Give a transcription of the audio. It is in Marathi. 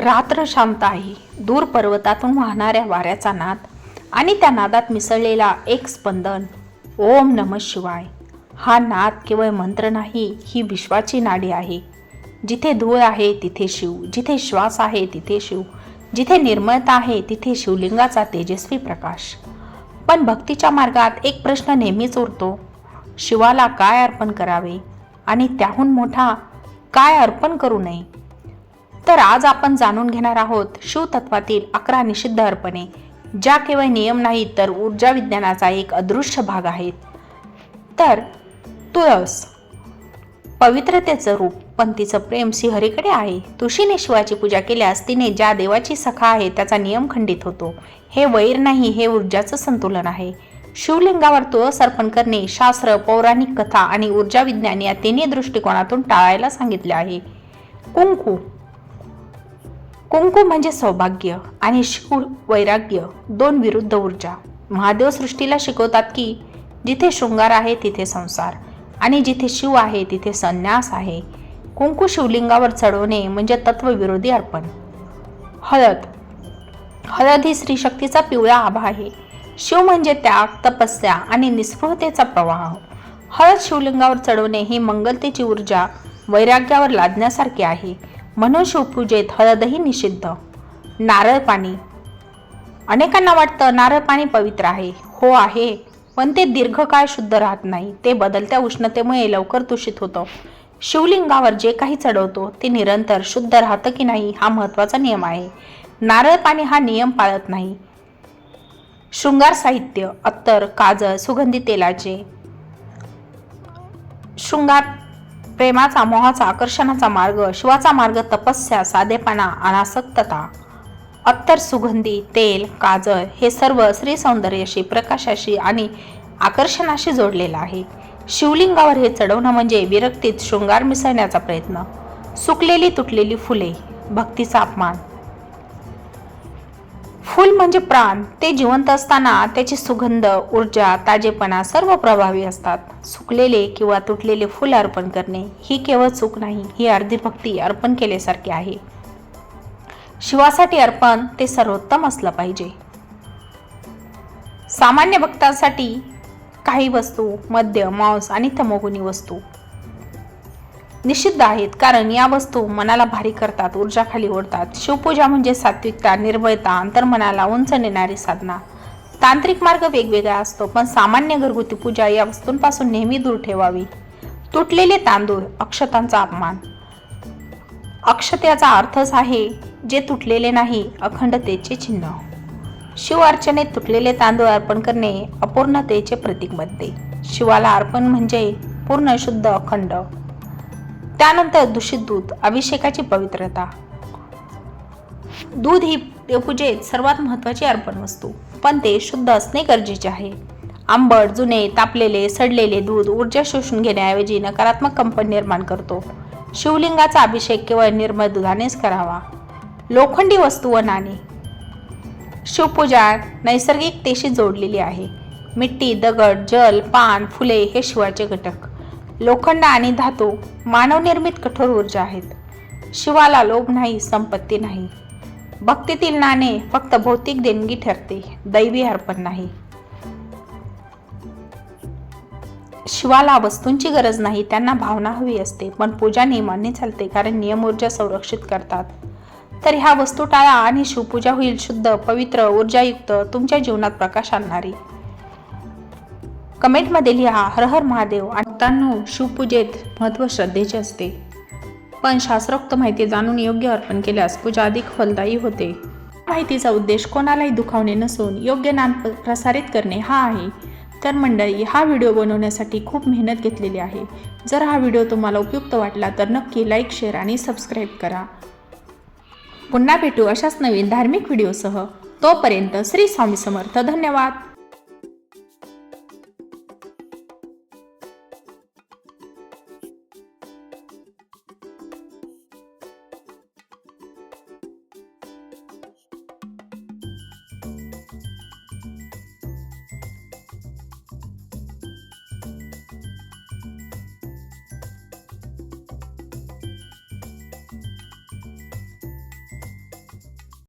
रात्र शांत आहे दूर पर्वतातून वाहणाऱ्या वाऱ्याचा नाद आणि त्या नादात मिसळलेला एक स्पंदन. ओम नम शिवाय. हा नाद केवळ मंत्र नाही ही विश्वाची नाडी आहे. जिथे धूळ आहे तिथे शिव. जिथे श्वास आहे तिथे शिव. जिथे निर्मळता आहे तिथे शिवलिंगाचा तेजस्वी प्रकाश. पण भक्तीच्या मार्गात एक प्रश्न नेहमीच उरतो. शिवाला काय अर्पण करावे? आणि त्याहून मोठा काय अर्पण करू नये? तर आज आपण जाणून घेणार आहोत शिवतत्वातील अकरा निषिद्ध अर्पणे ज्या केवळ नियम नाहीत तर ऊर्जा विज्ञानाचा एक अदृश्य भाग आहेत. तर तुळस पवित्रतेचं रूप पण तिचं प्रेम श्रीहरीकडे आहे. तुळशीने शिवाची पूजा केल्यास तिने ज्या देवाची सखा आहे त्याचा नियम खंडित होतो. हे वैर नाही हे ऊर्जाचं संतुलन आहे. शिवलिंगावर तुळस अर्पण करणे शास्त्र पौराणिक कथा आणि ऊर्जा विज्ञान या तिन्ही दृष्टिकोनातून टाळायला सांगितले आहे. कुंकू कुंकू म्हणजे सौभाग्य आणि शिव वैराग्य दोन विरुद्ध ऊर्जा. महादेव सृष्टीला शिकवतात की जिथे शृंगार आहे तिथे संसार आणि जिथे शिव आहे तिथे संन्यास आहे. कुंकू शिवलिंगावर चढवणे म्हणजे तत्वविरोधी अर्पण. हळद. हळद ही स्त्रीशक्तीचा पिवळा आभा आहे. शिव म्हणजे त्याग तपस्या आणि निस्पृहतेचा प्रवाह. हळद शिवलिंगावर चढवणे ही मंगलतेची ऊर्जा वैराग्यावर लादण्यासारखी आहे. म्हणून शिवपूजेत हळदही निषिद्ध. नारळ पाणी. अनेकांना वाटतं नारळ पाणी पवित्र आहे. हो आहे पण ते दीर्घकाळ शुद्ध राहत नाही. ते बदलत्या उष्णतेमुळे लवकर दूषित होतं. शिवलिंगावर जे काही चढवतो ते निरंतर शुद्ध राहतं की नाही हा महत्त्वाचा नियम आहे. नारळ पाणी हा नियम पाळत नाही. शृंगार साहित्य अत्तर काजळ सुगंधी तेलाचे. शृंगार प्रेमाचा मोहाचा आकर्षणाचा मार्ग शिवाचा मार्ग तपस्या साधेपणा अनासक्तता. अत्तर सुगंधी तेल काजळ हे सर्व स्त्री सौंदर्याशी प्रकाशाशी आणि आकर्षणाशी जोडलेलं आहे. शिवलिंगावर हे चढवणं म्हणजे विरक्तीत शृंगार मिसळण्याचा प्रयत्न. सुकलेली तुटलेली फुले भक्तीचा अपमान. फूल म्हणजे प्राण. ते जिवंत असताना त्याची सुगंध ऊर्जा ताजेपणा सर्व प्रभावी असतात. सुकलेले किंवा तुटलेले फूल अर्पण करणे ही केवळ चूक नाही ही अर्धी भक्ती अर्पण केल्यासारखी आहे. शिवासाठी अर्पण ते सर्वोत्तम असलं पाहिजे. सामान्य भक्तांसाठी काही वस्तू मद्य मांस आणि तमोगुणी वस्तू. निषिद्ध आहेत. कारण या वस्तू मनाला भारी करतात ऊर्जा खाली ओढतात. शिवपूजा म्हणजे सात्विकता निर्भयता अंतर्मनाला उंच नेणारी साधना. तांत्रिक मार्ग वेगवेगळा असतो पण सामान्य घरगुती पूजा या वस्तूंपासून नेहमी दूर ठेवावी. तुटलेले तांदूळ अक्षतांचा अपमान. अक्षतेचा अर्थच आहे जे तुटलेले नाही अखंडतेचे चिन्ह. शिव अर्चनेत तुटलेले तांदूळ अर्पण करणे अपूर्णतेचे प्रतीक बनते. शिवाला अर्पण म्हणजे पूर्ण शुद्ध अखंड. त्यानंतर दूषित दूध अभिषेकाची पवित्रता. दूध ही देवपूजेत सर्वात महत्त्वाची अर्पण वस्तू. पण ते शुद्ध असणे गरजेचे आहे. आंबट जुने तापलेले सडलेले दूध ऊर्जा शोषून घेण्याऐवजी नकारात्मक कंपन निर्माण करतो. शिवलिंगाचा अभिषेक केवळ निर्मळ दुधानेच करावा. लोखंडी वस्तू व नाणे. शिवपूजा नैसर्गिकतेशी जोडलेली आहे. मिट्टी दगड जल पान फुले हे शिवाचे घटक. लोखंड आणि धातू मानवनिर्मित कठोर ऊर्जा आहेत. शिवाला लोभ नाही संपत्ती नाही. भक्तीतील नाणे फक्त भौतिक देणगी ठरते दैवी अर्पण नाही. शिवाला वस्तूंची गरज नाही त्यांना भावना हवी असते पण पूजा नियमाने चालते कारण नियम ऊर्जा संरक्षित करतात. तर ह्या वस्तू टाळा आणि शिवपूजा होईल शुद्ध पवित्र ऊर्जायुक्त तुमच्या जीवनात प्रकाश आणणारी. कमेंटमध्ये लिहा हर हर महादेव आणि भक्तांनो शिवपूजेत महत्त्व श्रद्धेचे असते. पण शास्त्रोक्त माहिती जाणून योग्य अर्पण केल्यास पूजा अधिक फलदायी होते. माहितीचा उद्देश कोणालाही दुखावणे नसून योग्य ज्ञान प्रसारित करणे हा आहे. तर मंडळी हा व्हिडिओ बनवण्यासाठी खूप मेहनत घेतलेली आहे. जर हा व्हिडिओ तुम्हाला उपयुक्त वाटला तर नक्की लाईक शेअर आणि सबस्क्राईब करा. पुन्हा भेटू अशाच नवीन धार्मिक व्हिडिओसह. तोपर्यंत श्री स्वामी समर्थ. धन्यवाद!